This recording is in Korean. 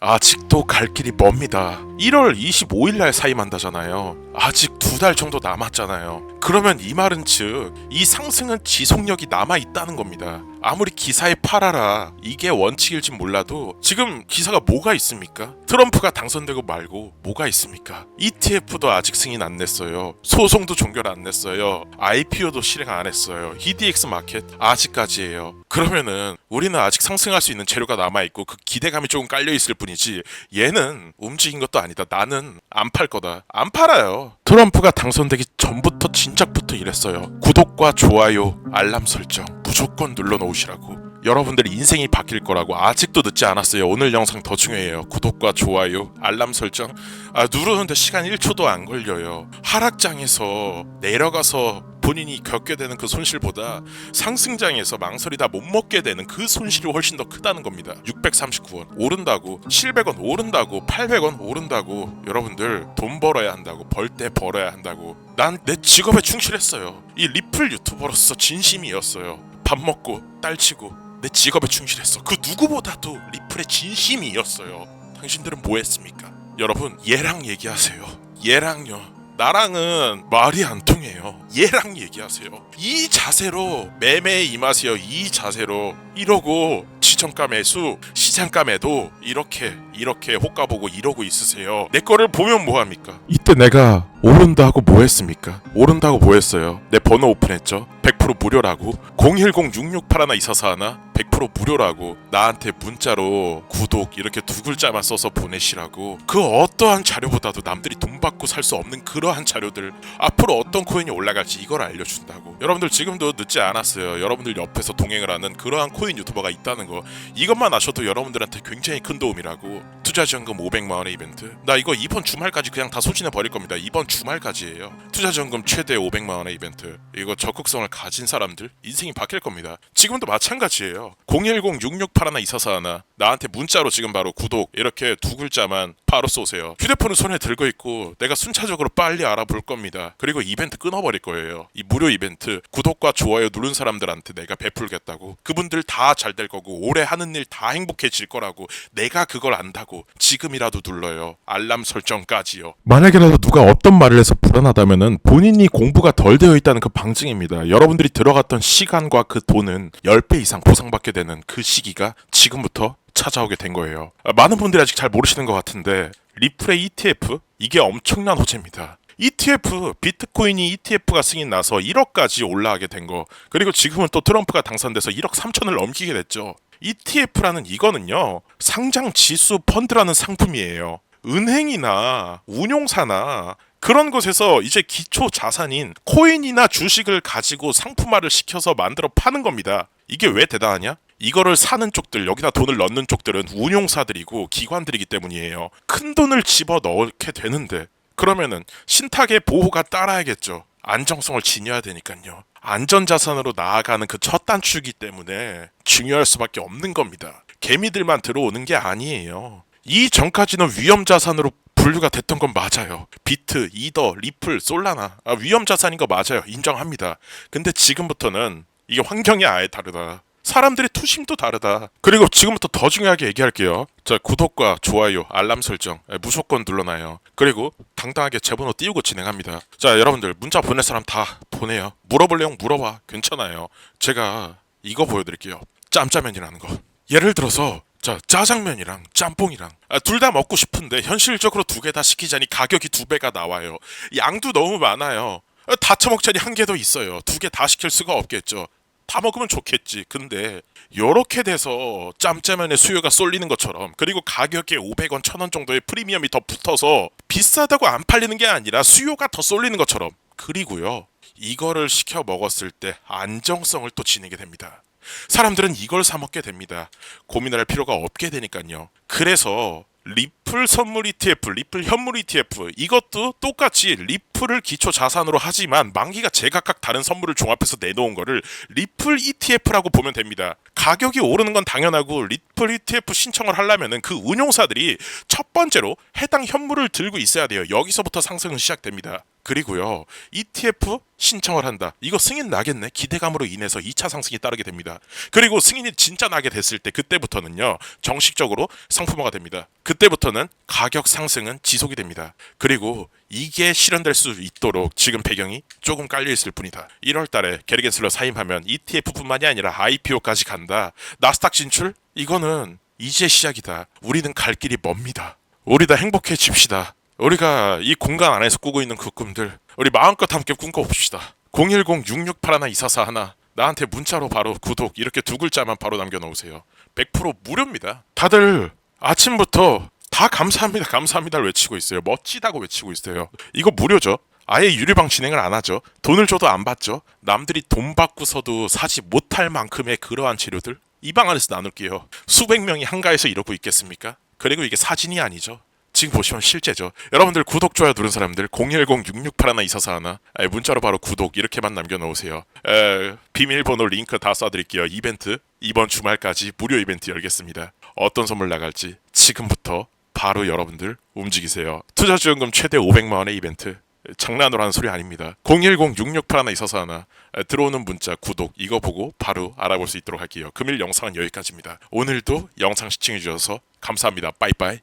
아직도 갈 길이 멉니다. 1월 25일 날 사임한다잖아요. 아직 두 달 정도 남았잖아요. 그러면 이 말은 즉 이 상승은 지속력이 남아 있다는 겁니다. 아무리 기사에 팔아라 이게 원칙일진 몰라도 지금 기사가 뭐가 있습니까? 트럼프가 당선되고 말고 뭐가 있습니까? ETF도 아직 승인 안 냈어요. 소송도 종결 안 냈어요. IPO도 실행 안 했어요. EDX 마켓 아직까지예요. 그러면은 우리는 아직 상승할 수 있는 재료가 남아 있고 그 기대감이 조금 깔려 있을 뿐이지 얘는 움직인 것도 아니다. 나는 안 팔 거다. 안 팔아요. 트럼프가 당선되기 전부터 진작부터 이랬어요. 구독과 좋아요, 알람 설정 무조건 눌러 놓으시라고. 여러분들의 인생이 바뀔 거라고 아직도 늦지 않았어요. 오늘 영상 더 중요해요. 구독과 좋아요, 알람 설정. 아, 누르는데 시간 1초도 안 걸려요. 하락장에서 내려가서 본인이 겪게 되는 그 손실보다 상승장에서 망설이다 못 먹게 되는 그 손실이 훨씬 더 크다는 겁니다. 639원 오른다고, 700원 오른다고, 800원 오른다고 여러분들 돈 벌어야 한다고, 벌 때 벌어야 한다고. 난 내 직업에 충실했어요. 이 리플 유튜버로서 진심이었어요. 밥 먹고 딸 치고 내 직업에 충실했어. 그 누구보다도 리플의 진심이었어요. 당신들은 뭐 했습니까? 여러분 얘랑 얘기하세요. 얘랑요. 나랑은 말이 안 통해요. 얘랑 얘기하세요. 이 자세로 매매에 임하세요. 이 자세로 이러고 지정가 매수, 시장가 매도 이렇게 이렇게 호가 보고 이러고 있으세요. 내 거를 보면 뭐 합니까? 이때 내가 오른다고 뭐 했습니까? 오른다고 뭐 했어요? 내 번호 오픈했죠. 100% 무료라고? 010-668 하나 있어서 하나? 100% 무료라고? 나한테 문자로 구독 이렇게 두 글자만 써서 보내시라고. 그 어떠한 자료보다도 남들이 돈 받고 살 수 없는 그러한 자료들 앞으로 어떤 코인이 올라갈지 이걸 알려준다고. 여러분들 지금도 늦지 않았어요. 여러분들 옆에서 동행을 하는 그러한 코인 유튜버가 있다는 거. 이것만 아셔도 여러분들한테 굉장히 큰 도움이라고. 투자지원금 500만원의 이벤트. 나 이거 이번 주말까지 그냥 다 소진해 버릴 겁니다. 이번 주말까지예요. 투자지원금 최대 500만원의 이벤트. 이거 적극성을 가진 사람들 인생이 바뀔 겁니다. 지금도 마찬가지예요. 010-668 하나 있어서 하나 나한테 문자로 지금 바로 구독 이렇게 두 글자만 바로 쏘세요. 휴대폰을 손에 들고 있고 내가 순차적으로 빨리 알아볼 겁니다. 그리고 이벤트 끊어버릴 거예요. 이 무료 이벤트 구독과 좋아요 누른 사람들한테 내가 베풀겠다고. 그분들 다 잘 될 거고 올해 하는 일 다 행복해질 거라고 내가 그걸 안다고 지금이라도 눌러요. 알람 설정까지요. 만약에라도 누가 어떤 말을 해서 불안하다면은 본인이 공부가 덜 되어 있다는 그 방증입니다. 여러분 들이 들어갔던 시간과 그 돈은 10배 이상 보상받게 되는 그 시기가 지금부터 찾아오게 된 거예요. 아, 많은 분들이 아직 잘 모르시는 것 같은데 리플의 ETF 이게 엄청난 호재입니다. ETF 비트코인이 ETF가 승인 나서 1억까지 올라가게 된 거. 그리고 지금은 또 트럼프가 당선돼서 1억 3천을 넘기게 됐죠. ETF라는 이거는요. 상장 지수 펀드라는 상품이에요. 은행이나 운용사나 그런 곳에서 이제 기초 자산인 코인이나 주식을 가지고 상품화를 시켜서 만들어 파는 겁니다. 이게 왜 대단하냐? 이거를 사는 쪽들, 여기다 돈을 넣는 쪽들은 운용사들이고 기관들이기 때문이에요. 큰 돈을 집어 넣게 되는데 그러면은 신탁의 보호가 따라야겠죠. 안정성을 지녀야 되니까요. 안전자산으로 나아가는 그 첫 단추이기 때문에 중요할 수밖에 없는 겁니다. 개미들만 들어오는 게 아니에요. 이 전까지는 위험 자산으로 분류가 됐던 건 맞아요. 비트, 이더, 리플, 솔라나 아, 위험 자산인 거 맞아요. 인정합니다. 근데 지금부터는 이게 환경이 아예 다르다. 사람들의 투심도 다르다. 그리고 지금부터 더 중요하게 얘기할게요. 자, 구독과 좋아요, 알람 설정 예, 무조건 눌러놔요. 그리고 당당하게 제 번호 띄우고 진행합니다. 자, 여러분들 문자 보낼 사람 다 보내요. 물어볼 내용 물어봐. 괜찮아요. 제가 이거 보여드릴게요. 짬짜면이라는 거. 예를 들어서 자 짜장면이랑 짬뽕이랑 아, 둘 다 먹고 싶은데 현실적으로 두 개 다 시키자니 가격이 두 배가 나와요. 양도 너무 많아요. 아, 다 처먹자니 한 개 더 있어요. 두 개 다 시킬 수가 없겠죠. 다 먹으면 좋겠지. 근데 요렇게 돼서 짬짜면의 수요가 쏠리는 것처럼 그리고 가격에 500원, 1000원 정도의 프리미엄이 더 붙어서 비싸다고 안 팔리는 게 아니라 수요가 더 쏠리는 것처럼 그리고요. 이거를 시켜 먹었을 때 안정성을 또 지니게 됩니다. 사람들은 이걸 사 먹게 됩니다. 고민할 필요가 없게 되니까요. 그래서 리플 선물 ETF, 리플 현물 ETF 이것도 똑같이 리플을 기초 자산으로 하지만 만기가 제각각 다른 선물을 종합해서 내놓은 거를 리플 ETF라고 보면 됩니다. 가격이 오르는 건 당연하고 리플 ETF 신청을 하려면은 그 운용사들이 첫 번째로 해당 현물을 들고 있어야 돼요. 여기서부터 상승은 시작됩니다. 그리고요 ETF 신청을 한다. 이거 승인 나겠네. 기대감으로 인해서 2차 상승이 따르게 됩니다. 그리고 승인이 진짜 나게 됐을 때 그때부터는요 정식적으로 상품화가 됩니다. 그때부터는 가격 상승은 지속이 됩니다. 그리고 이게 실현될 수 있도록 지금 배경이 조금 깔려 있을 뿐이다. 1월 달에 게리겐슬러 사임하면 ETF뿐만이 아니라 IPO까지 간다. 나스닥 진출? 이거는 이제 시작이다. 우리는 갈 길이 멉니다. 우리 다 행복해집시다. 우리가 이 공간 안에서 꾸고 있는 그 꿈들 우리 마음껏 함께 꿈꿔봅시다. 010-668-12441 나한테 문자로 바로 구독 이렇게 두 글자만 바로 남겨놓으세요. 100% 무료입니다. 다들 아침부터 다 감사합니다 감사합니다를 외치고 있어요. 멋지다고 외치고 있어요. 이거 무료죠. 아예 유료방 진행을 안 하죠. 돈을 줘도 안 받죠. 남들이 돈 받고서도 사지 못할 만큼의 그러한 재료들 이 방 안에서 나눌게요. 수백 명이 한가해서 이러고 있겠습니까? 그리고 이게 사진이 아니죠. 지금 보시면 실제죠. 여러분들 구독 좋아요 누른 사람들 010-668-12441 에, 문자로 바로 구독 이렇게만 남겨놓으세요. 에, 비밀번호 링크 다 쏴드릴게요. 이벤트 이번 주말까지 무료 이벤트 열겠습니다. 어떤 선물 나갈지 지금부터 바로 여러분들 움직이세요. 투자 지원금 최대 500만 원의 이벤트 장난으로 하는 소리 아닙니다. 010-668-12441 에, 들어오는 문자 구독 이거 보고 바로 알아볼 수 있도록 할게요. 금일 영상은 여기까지입니다. 오늘도 영상 시청해 주셔서 감사합니다. 빠이빠이.